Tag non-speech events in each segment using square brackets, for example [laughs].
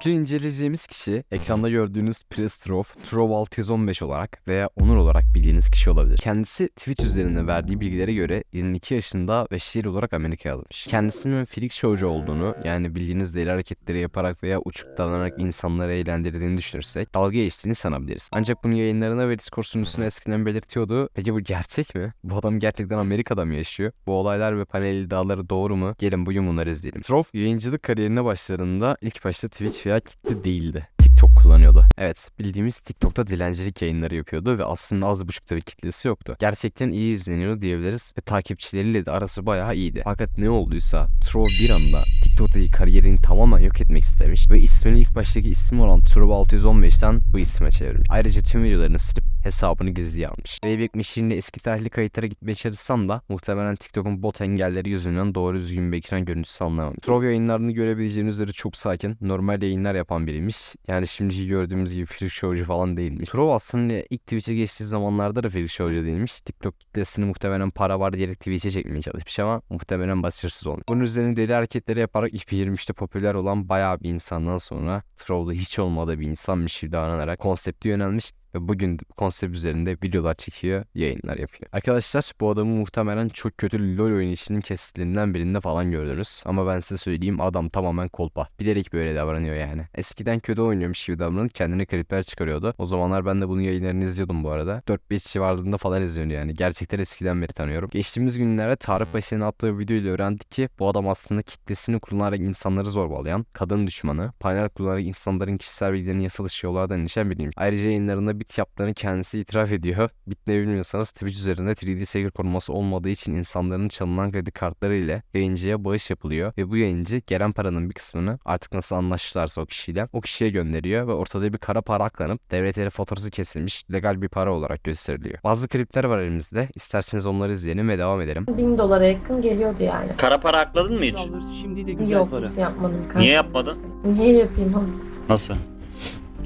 Bugün inceleyeceğimiz kişi ekranda gördüğünüz Prestrov, Trov 615 olarak veya Onur olarak bildiğiniz kişi olabilir. Kendisi Twitch üzerinde verdiği bilgilere göre 22 yaşında ve şiir olarak Amerika yazmış. Kendisinin Felix Showcu olduğunu yani bildiğiniz deli hareketleri yaparak veya uçuk davranarak insanları eğlendirdiğini düşünürsek dalga geçtiğini sanabiliriz. Ancak bunu yayınlarına ve Discord sunucusuna eskiden belirtiyordu. Peki bu gerçek mi? Bu adam gerçekten Amerika'da mı yaşıyor? Bu olaylar ve panel iddiaları doğru mu? Gelin bugün bunları izleyelim. Trov yayıncılık kariyerine başlarında ilk başta Twitch veya kitle değildi. TikTok kullanıyordu. Evet bildiğimiz TikTok'ta dilencilik yayınları yapıyordu ve aslında az buçuk da bir kitlesi yoktu. Gerçekten iyi izleniyordu diyebiliriz ve takipçileriyle de arası bayağı iyiydi. Fakat ne olduysa Trov bir anda TikTok'taki kariyerini tamamen yok etmek istemiş ve ismini ilk baştaki ismi olan Trov 615'ten bu isme çevirmiş. Ayrıca tüm videolarını silip hesabını gizliye almış. Wayback Machine'le eski tarihli kayıtlara gitmeye çalışsam da muhtemelen TikTok'un bot engelleri yüzünden doğru düzgün bir ekran görüntüsü alınamamış. Trov yayınlarını görebileceğiniz üzere çok sakin, normal yayınlar yapan biriymiş. Yani şimdiki gördüğümüz gibi freak showcu falan değilmiş. Trov aslında ilk Twitch'e geçtiği zamanlarda da freak showcu değilmiş. TikTok kitlesini muhtemelen para var diyerek Twitch'e çekmeye çalışmış ama muhtemelen başarısız olmuş. Bunun üzerine deli hareketleri yaparak 2023'te popüler olan bayağı bir insandan sonra Trov'da hiç olmadığı bir insanmış gibi davranarak konsepte yönelmiş ve bugün bu konsept üzerinde videolar çekiyor, yayınlar yapıyor. Arkadaşlar bu adamı muhtemelen çok kötü LoL içinin kesitlerinden birinde falan gördünüz. Ama ben size söyleyeyim adam tamamen kolpa. Bilerek böyle davranıyor yani. Eskiden kötü oynuyormuş gibi davranıp kendine klipler çıkarıyordu. O zamanlar ben de bunun yayınlarını izliyordum bu arada. 4-5 civarlarında falan izliyordu yani. Gerçekten eskiden beri tanıyorum. Geçtiğimiz günlerde Tarık Paşa'nın attığı videoyla öğrendik ki bu adam aslında kitlesini kullanarak insanları zorbalayan, kadın düşmanı, panel kullanarak insanların kişisel bilgilerini yasal dışı yollardan ilişen biriymiş. Ayrıca yayınlarında bit yaptığını kendisi itiraf ediyor. Bit ne bilmiyorsanız Twitch üzerinde 3D secret koruması olmadığı için insanların çalınan kredi kartları ile yayıncıya bağış yapılıyor ve bu yayıncı gelen paranın bir kısmını artık nasıl anlaştılarsa o kişiyle o kişiye gönderiyor ve ortada bir kara para aklanıp devletlere faturası kesilmiş legal bir para olarak gösteriliyor. Bazı klipler var elimizde. İsterseniz onları izleyelim ve devam edelim. Bin dolara yakın geliyordu yani. Kara para akladın mı hiç? Şimdi de güzel Yok para. yapmadım. kanka. Niye yapmadın? Niye yapayım oğlum? Nasıl?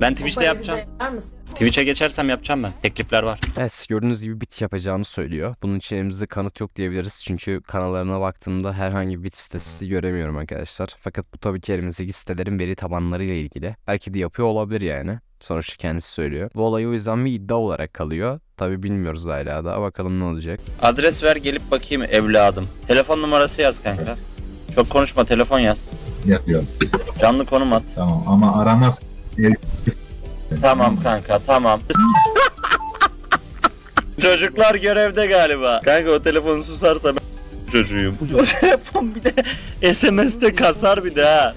Ben Twitch'te yapacağım. bize yapar mısın? Twitch'e geçersem yapacağım ben. Teklifler var. Evet gördüğünüz gibi bit yapacağını söylüyor. Bunun için elimizde kanıt yok diyebiliriz. Çünkü kanallarına baktığımda herhangi bir bit sitesi göremiyorum arkadaşlar. Fakat bu tabii ki elimizdeki sitelerin veri tabanlarıyla ilgili. Belki de yapıyor olabilir yani. Sonuçta kendisi söylüyor. Bu olay o yüzden bir iddia olarak kalıyor. Tabi bilmiyoruz hala da. Bakalım ne olacak. Adres ver gelip bakayım evladım. Telefon numarası yaz kanka. Çok konuşma telefon yaz. yapıyor. Canlı konum at. Tamam ama aramaz. Tamam kanka tamam. [laughs] Çocuklar görevde galiba. Kanka o telefonu susarsa ben [laughs] çocuğuyum. O telefon bir de SMS'te kasar bir de ha.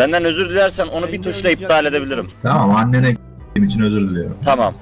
Senden özür dilersen onu bir tuşla iptal edebilirim. Tamam annene [laughs] için özür diliyorum. Tamam.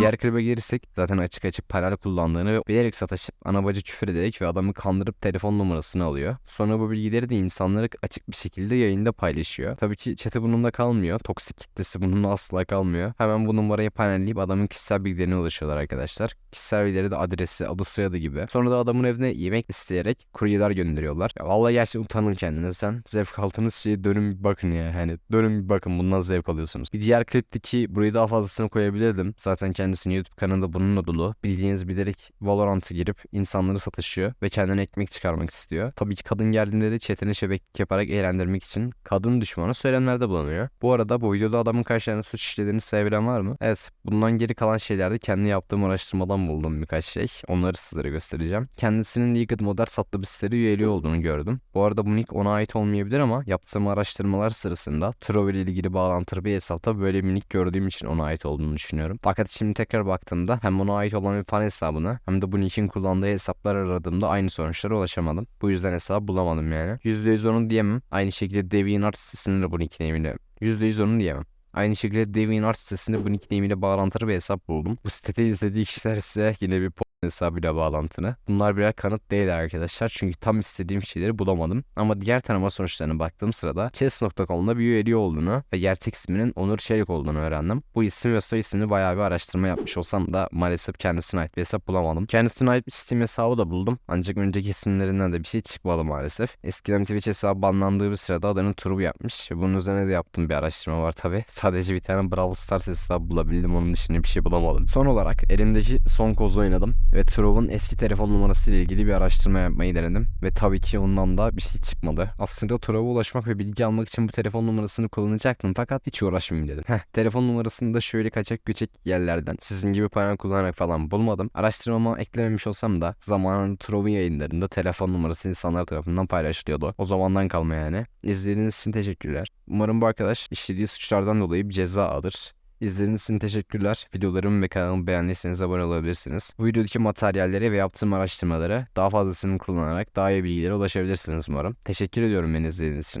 Diğer klibe gelirsek zaten açık açık panel kullandığını ve bilerek sataşıp ana bacı küfür ederek ve adamı kandırıp telefon numarasını alıyor. Sonra bu bilgileri de insanlara açık bir şekilde yayında paylaşıyor. Tabii ki chat'i bununla kalmıyor. Toksik kitlesi bununla asla kalmıyor. Hemen bu numarayı panelleyip adamın kişisel bilgilerine ulaşıyorlar arkadaşlar. Kişisel bilgileri de adresi, adı soyadı gibi. Sonra da adamın evine yemek isteyerek kuryeler gönderiyorlar. Ya vallahi gerçekten utanın kendinizden. Zevk aldığınız şeyi dönün bir bakın ya. Hani dönün bir bakın bundan zevk alıyorsunuz. Bir diğer klipteki burayı daha fazlasını koyabilirdim. Zaten kendisinin YouTube kanalında bununla dolu. Bildiğiniz bilerek Valorant'a girip insanları satışıyor ve kendine ekmek çıkarmak istiyor. Tabii ki kadın geldiğinde de chatine şebeklik yaparak eğlendirmek için kadın düşmanı söylemlerde bulunuyor. Bu arada bu videoda adamın kaç tane suç işlediğini sevebilen var mı? Evet. Bundan geri kalan şeylerde kendi yaptığım araştırmadan buldum birkaç şey. Onları sizlere göstereceğim. Kendisinin League Modern sattığı bir üyeliği olduğunu gördüm. Bu arada bu nick ona ait olmayabilir ama yaptığım araştırmalar sırasında Trove ile ilgili bağlantılı bir hesapta böyle bir nick gördüğüm için ona ait olduğunu düşünüyorum. Fakat şimdi tekrar baktığımda hem ona ait olan bir fan hesabını hem de bu nick'in kullandığı hesaplar aradığımda aynı sonuçlara ulaşamadım. Bu yüzden hesabı bulamadım yani. %100 onu diyemem. Aynı şekilde DeviantArt sitesinde de bu nickname'ini %100 onu diyemem. Aynı şekilde DeviantArt sitesinde bu nickname ile bağlantılı bir hesap buldum. Bu sitede izlediği kişiler ise yine bir hesabıyla bağlantılı. Bunlar birer kanıt değil arkadaşlar çünkü tam istediğim şeyleri bulamadım. Ama diğer tanıma sonuçlarına baktığım sırada chess.com'da bir üyeliği olduğunu ve gerçek isminin Onur Çelik olduğunu öğrendim. Bu isim ve soy ismini bayağı bir araştırma yapmış olsam da maalesef kendisine ait bir hesap bulamadım. Kendisine ait bir Steam hesabı da buldum ancak önceki isimlerinden de bir şey çıkmadı maalesef. Eskiden Twitch hesabı banlandığı bir sırada adını Turbo yapmış. Bunun üzerine de yaptığım bir araştırma var tabi. [laughs] Sadece bir tane Brawl Stars hesabı bulabildim onun dışında bir şey bulamadım. Son olarak elimdeki son kozu oynadım. Ve Trov'un eski telefon numarası ile ilgili bir araştırma yapmayı denedim ve tabii ki ondan da bir şey çıkmadı. Aslında Trov'a ulaşmak ve bilgi almak için bu telefon numarasını kullanacaktım fakat hiç uğraşmayayım dedim. Heh, telefon numarasını da şöyle kaçak göçek yerlerden sizin gibi panel kullanarak falan bulmadım. Araştırmama eklememiş olsam da zamanında Trov'un yayınlarında telefon numarası insanlar tarafından paylaşılıyordu. O zamandan kalma yani. İzlediğiniz için teşekkürler. Umarım bu arkadaş işlediği suçlardan dolayı bir ceza alır. İzlediğiniz için teşekkürler. Videolarımı ve kanalımı beğendiyseniz abone olabilirsiniz. Bu videodaki materyallere ve yaptığım araştırmalara daha fazlasını kullanarak daha iyi bilgilere ulaşabilirsiniz umarım. Teşekkür ediyorum beni izlediğiniz için.